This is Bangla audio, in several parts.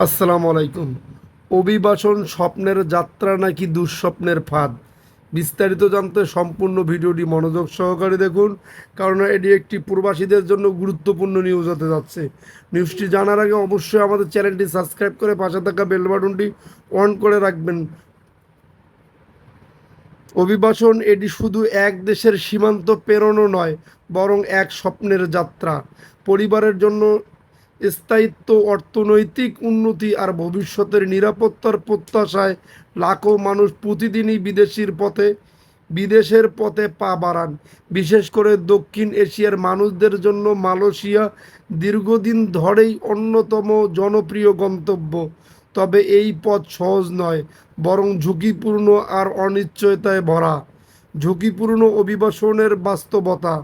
আসসালামু আলাইকুম। অভিবাসন স্বপ্নের যাত্রা নাকি দুঃস্বপ্নের ফাঁদ? বিস্তারিত জানতে সম্পূর্ণ ভিডিওটি মনোযোগ সহকারে দেখুন, কারণ এটি একটি প্রবাসীদের জন্য গুরুত্বপূর্ণ নিউজ হতে যাচ্ছে। নিউজটি জানার আগে অবশ্যই আমাদের চ্যানেলটি সাবস্ক্রাইব করে পাশে থাকা বেল বাটনটি অন করে রাখবেন। অভিবাসন এটি শুধু এক দেশের সীমান্ত পেরোনো নয়, বরং এক স্বপ্নের যাত্রা। পরিবারের জন্য স্থায়িত্ব, অর্থনৈতিক উন্নতি আর ভবিষ্যতের নিরাপত্তার প্রত্যাশায় লাখো মানুষ প্রতিদিনই বিদেশির পথে, বিদেশের পথে পা বাড়ান। বিশেষ করে দক্ষিণ এশিয়ার মানুষদের জন্য মালয়েশিয়া দীর্ঘদিন ধরেই অন্যতম জনপ্রিয় গন্তব্য। তবে এই পথ সহজ নয়, বরং ঝুঁকিপূর্ণ আর অনিশ্চয়তায় ভরা। ঝুঁকিপূর্ণ অভিবাসনের বাস্তবতা।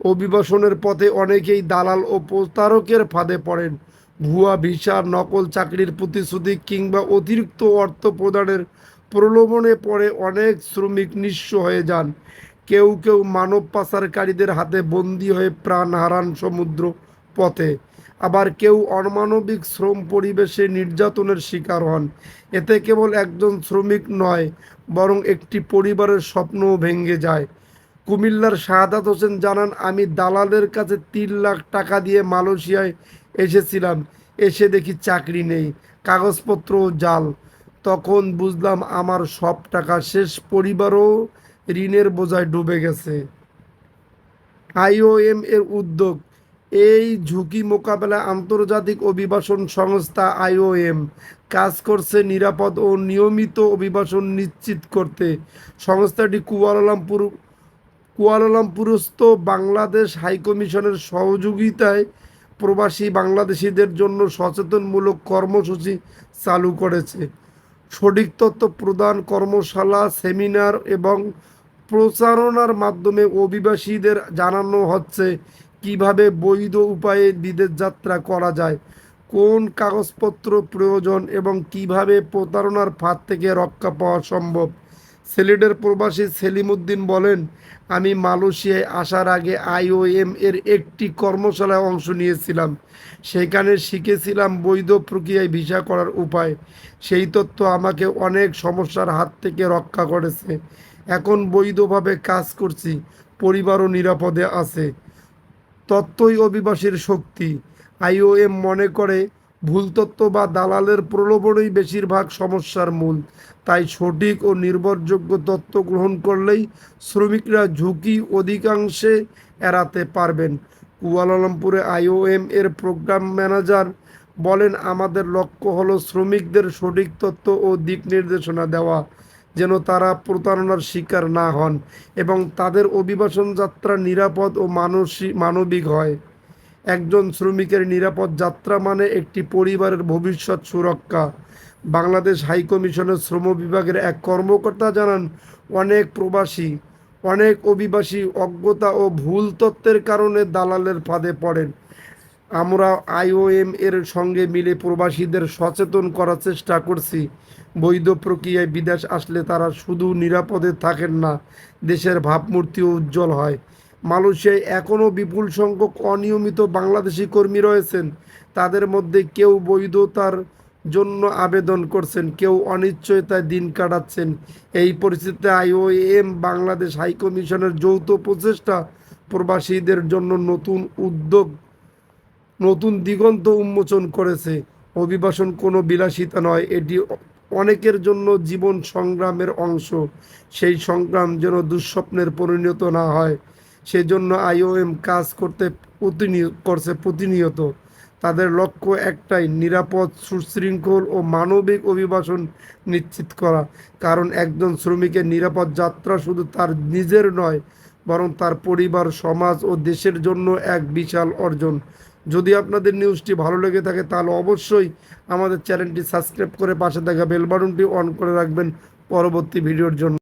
অভিবাসনের পথে অনেকেই দালাল ও প্রতারকের ফাঁদে পড়েন। ভুয়া ভিসা, নকল চাকরির প্রতিশ্রুতি কিংবা অতিরিক্ত অর্থ প্রদানের প্রলোভনে পড়ে অনেক শ্রমিক নিঃস্ব হয়ে যান। কেউ কেউ মানব পাচারকারীদের হাতে বন্দী হয়ে প্রাণ হারান সমুদ্র পথে। আবার কেউ অমানবিক শ্রম পরিবেশে নির্যাতনের শিকার হন। এতে কেবল একজন শ্রমিক নয়, বরং একটি পরিবারের স্বপ্নও ভেঙে যায়। কুমিল্লার শাহাদাত হোসেন জানান, আমি দালালের কাছে তিন লাখ টাকা দিয়ে মালয়েশিয়ায় এসেছিলাম, এসে দেখি চাকরি নেই, কাগজপত্র জাল। তখন বুঝলাম আমার সব টাকা শেষ পরিবারও ঋণের বোঝায় ডুবে গেছে। আইওএম এর উদ্যোগ, এই ঝুঁকি মোকাবেলায় আন্তর্জাতিক অভিবাসন সংস্থা আইওএম কাজ করছে নিরাপদ ও নিয়মিত অভিবাসন নিশ্চিত করতে। সংস্থাটি কুয়ালালামপুর কুয়ালালামপুরস্থ বাংলাদেশ হাইকমিশনের সহযোগিতায় প্রবাসী বাংলাদেশিদের জন্য সচেতনমূলক কর্মসূচি চালু করেছে। সঠিক তথ্য প্রদান কর্মশালা, সেমিনার এবং প্রচারণার মাধ্যমে অভিবাসীদের জানানো হচ্ছে কীভাবে বৈধ উপায়ে বিদেশ যাত্রা করা যায়, কোন কাগজপত্র প্রয়োজন এবং কীভাবে প্রতারণার ফাঁদ থেকে রক্ষা পাওয়া সম্ভব। সিলেটের প্রবাসী সেলিমউদ্দিন বলেন, আমি মালয়েশিয়ায় আসার আগে আইওএম এর একটি কর্মশালায় অংশ নিয়েছিলাম। সেখানে শিখেছিলাম বৈধ প্রক্রিয়ায় ভিসা করার উপায়। সেই তথ্য আমাকে অনেক সমস্যার হাত থেকে রক্ষা করেছে। এখন বৈধভাবে কাজ করছি, পরিবারও নিরাপদে আছে। তত্ত্বই অভিবাসীর শক্তি। আইওএম মনে করে ভুল তথ্য বা দালালের প্রলোভনই বেশিরভাগ সমস্যার মূল। তাই সঠিক ও নির্ভরযোগ্য তথ্য গ্রহণ করলেই শ্রমিকরা ঝুঁকি অধিকাংশে এড়াতে পারবেন। কুয়ালালামপুরে আইওএম এর প্রোগ্রাম ম্যানেজার বলেন, আমাদের লক্ষ্য হলো শ্রমিকদের সঠিক তথ্য ও দিক নির্দেশনা দেওয়া, যেন তারা প্রতারণার শিকার না হন এবং তাদের অভিবাসন যাত্রা নিরাপদ ও মানসিক মানবিক হয়। একজন শ্রমিকের নিরাপদ যাত্রা মানে একটি পরিবারের ভবিষ্যৎ সুরক্ষা। বাংলাদেশ হাইকমিশনের শ্রম বিভাগের এক কর্মকর্তা জানান, অনেক প্রবাসী, অনেক অভিবাসী অজ্ঞতা ও ভুল তত্ত্বের কারণে দালালের ফাঁদে পড়েন। আমরা আইওএম এর সঙ্গে মিলে প্রবাসীদের সচেতন করার চেষ্টা করছি। বৈধ প্রক্রিয়ায় বিদেশ আসলে তারা শুধু নিরাপদে থাকেন না, দেশের ভাবমূর্তিও উজ্জ্বল হয়। মালয়েশিয়ায় এখনও বিপুল সংখ্যক অনিয়মিত বাংলাদেশি কর্মী রয়েছেন। তাদের মধ্যে কেউ বৈধতার জন্য আবেদন করছেন, কেউ অনিশ্চয়তায় দিন কাটাচ্ছেন। এই পরিস্থিতিতে আইওএম বাংলাদেশ হাইকমিশনের যৌথ প্রচেষ্টা প্রবাসীদের জন্য নতুন উদ্যোগ, নতুন দিগন্ত উন্মোচন করেছে। অভিবাসন কোনো বিলাসিতা নয়, এটি অনেকের জন্য জীবন সংগ্রামের অংশ। সেই সংগ্রাম যেন দুঃস্বপ্নের পরিণত না হয়। সেজন্য আইওএম কাজ করতে প্রতিনিয়ত করছে প্রতিনিয়ত। তাদের লক্ষ্য একটাই, নিরাপদ, সুশৃঙ্খল ও মানবিক অভিবাসন নিশ্চিত করা। কারণ একজন শ্রমিকের নিরাপদ যাত্রা শুধু তার নিজের নয়, বরং তার পরিবার, সমাজ ও দেশের জন্য এক বিশাল অর্জন। যদি আপনাদের নিউজটি ভালো লেগে থাকে, তাহলে অবশ্যই আমাদের চ্যানেলটি সাবস্ক্রাইব করে পাশে থাকা বেল বাটনটি অন করে রাখবেন। পরবর্তী ভিডিওর জন্য।